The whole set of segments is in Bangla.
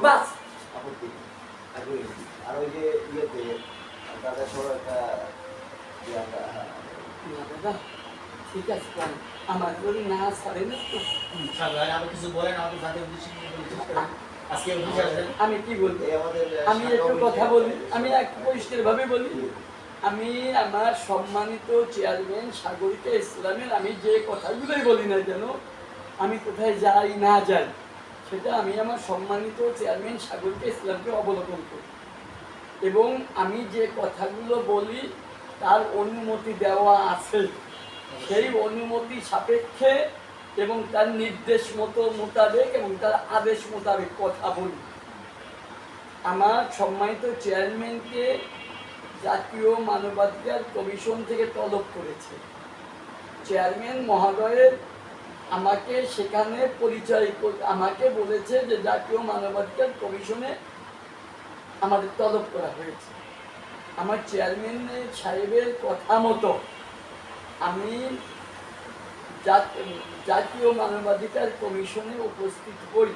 বাস। আপত্তি আর ওই যে ইয়েতে দাদা একটা না দাদা ঠিক আছে আমার যদি না স্যার কিছু বলেন আমাদের আসবেন? আমি কি বলব? আমি একটু কথা বলি আমি এক পরিষ্কার ভাবে বলি আমি আমার সম্মানিত চেয়ারম্যান সাগরিকা ইসলামের আমি যে কথাগুলোই বলি না কেন আমি কোথায় যাই না যাই সেটা আমি আমার সম্মানিত চেয়ারম্যান সাগরকে ইসলামকে অবলোকন করি। এবং আমি যে কথাগুলো বলি, তার অনুমতি দেওয়া আছে। সেই অনুমতি সাপেক্ষে এবং তার নির্দেশ মতো মোতাবেক এবং তার আদেশ মোতাবেক কথা বলি। আমার সম্মানিত চেয়ারম্যানকে জাতীয় মানবাধিকার কমিশন থেকে তলব করেছে। চেয়ারম্যান মহোদয়ের আমাকে সেখানে পরিচয় আমাকে বলেছে যে জাতীয় মানবাধিকার কমিশনে আমাদের তলব করা হয়েছে। আমার চেয়ারম্যান সাহেবের কথা মতো আমি জাতীয় মানবাধিকার কমিশনে উপস্থিত হই।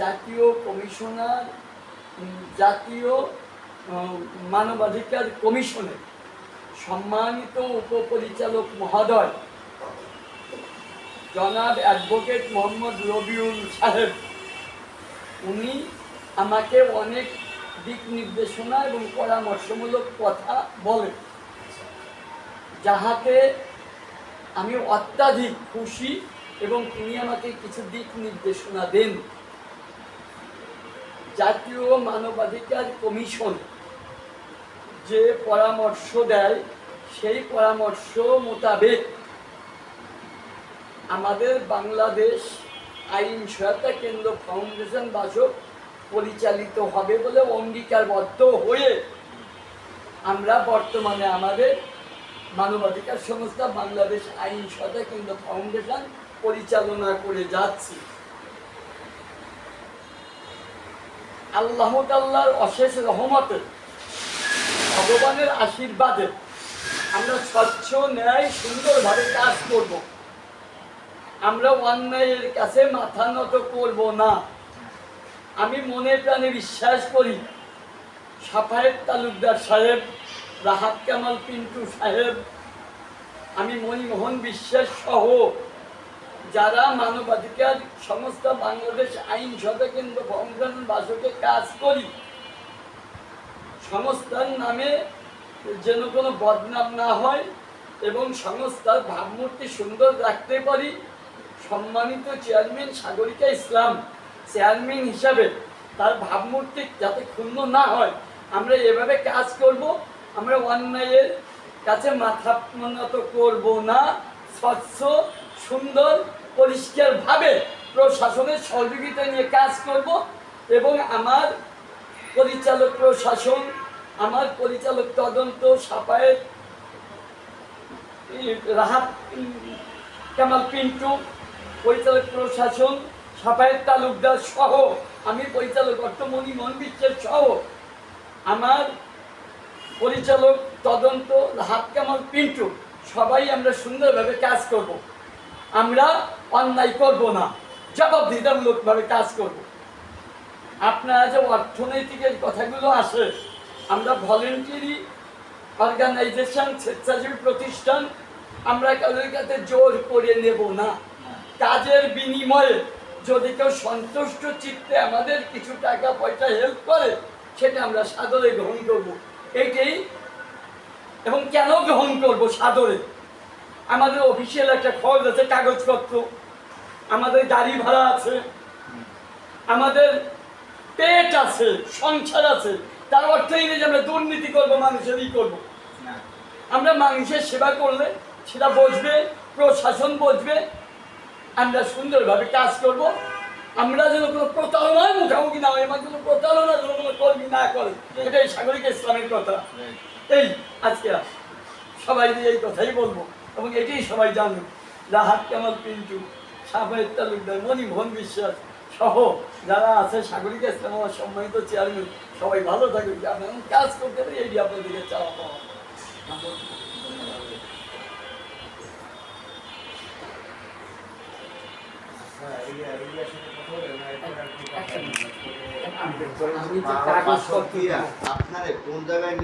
জাতীয় কমিশনার জাতীয় মানবাধিকার কমিশনের সম্মানিত উপপরিচালক মহোদয় জনাব অ্যাডভোকেট মোহাম্মদ রবিউল সাহেব। উনি আমাকে অনেক দিক নির্দেশনা এবং পরামর্শমূলক কথা বলেন, যাহাতে আমি অত্যাধিক খুশি এবং তিনি আমাকে কিছু দিক নির্দেশনা দেন। জাতীয় মানবাধিকার কমিশন যে পরামর্শ দেয়, সেই পরামর্শ মোতাবেক আমাদের বাংলাদেশ আইন সহায়তা কেন্দ্র ফাউন্ডেশন বাসক পরিচালিত হবে বলে অঙ্গীকারবদ্ধ হয়ে আমরা বর্তমানে আমাদের মানবাধিকার সংস্থা বাংলাদেশ আইন সহায়তা কেন্দ্র ফাউন্ডেশন পরিচালনা করে যাচ্ছি। আল্লাহ তাল্লাহর অশেষ রহমতে, ভগবানের আশীর্বাদে আমরা স্বচ্ছ, ন্যায়, সুন্দরভাবে কাজ করব। আমরা অন্যায়ের কাছে মাথা নত করব না। আমি মনে প্রাণে বিশ্বাস করি, সাফায়েত তালুকদার সাহেব, রাহাত কামাল পিন্টু সাহেব, আমি মণিমোহন বিশ্বাস সহ যারা মানবাধিকার সংস্থা বাংলাদেশ আইন সভা কেন্দ্র ফাউন্ডেশন বাসকে কাজ করি, সংস্থার নামে যেন কোনো বদনাম না হয় এবং সংস্থার ভাবমূর্তি সুন্দর রাখতে পারি। সম্মানিত চেয়ারম্যান সাগরিকা ইসলাম, চেয়ারম্যান হিসাবে তার ভাবমূর্তি যাতে ক্ষুণ্ণ না হয়, আমরা এভাবে কাজ করব। আমরা অন্যায়ের কাছে মাথা নত করব না। স্বচ্ছ, সুন্দর, পরিষ্কারভাবে প্রশাসনের সহযোগিতা নিয়ে কাজ করব এবং আমার পরিচালক প্রশাসন, আমার পরিচালক তদন্ত সাপায়ের রাহাত কামাল পিন্টু পরিচালক প্রশাসন সাপায়ের তালুকদার সহ, আমি পরিচালক অর্থমণি মন বিশ্বের সহ, আমার পরিচালক তদন্ত, হাত কামাল পিন্টু, সবাই আমরা সুন্দরভাবে কাজ করব। আমরা অন্যায় করব না জবাবদিহিতামূলকভাবে কাজ করব। আপনারা যে অর্থনৈতিকের কথাগুলো আসে, আমরা ভলেন্টারি অর্গানাইজেশন, স্বেচ্ছাসেবী প্রতিষ্ঠান, আমরা কারোর কাছে জোর করে নেব না কাজের বিনিময়ে যদি কেউ সন্তুষ্ট চিত্তে আমাদের কিছু টাকা পয়সা হেল্প করে সেটা আমরা সাদরে গ্রহণ করব। এইটাই এবং কেন গ্রহণ করব সাদরে? আমাদের অফিসিয়াল একটা খরচ আছে কাগজপত্র। আমাদের গাড়ি ভাড়া আছে। আমাদের পেট আছে সংসার আছে। তার অর্থ এই যে আমরা দুর্নীতি করব মানুষেরই করব। আমরা মানুষের সেবা করলে সেটা বসবে প্রশাসন বসবে আমরা সুন্দরভাবে কাজ করব। আমরা যেন কোনো প্রতারণার মুখোমুখি না হয় আমার কোনো প্রতারণা যেন কোনো কর্মী না করে। এটাই সাগরিক ইসলামের কথা। এই, আজকে সবাই এই কথাই বলব, এবং এটাই সবাই জানুন রাহাত কামাল পিন্টু সাফায়েত তালুকদার মণিমোহন বিশ্বাস সহ যারা আছে, সাগরিক ইসলাম আমার সম্মানিত চেয়ারম্যান সবাই ভালো থাকবে আপনার কাজ করতে পারি, এই আপনাদেরকে চাওয়া পাওয়া হ্যাঁ এই এই আসলে কথা বলে না এটা আর কি আমি যে কাগজপত্র আপনারে কোন জায়গায়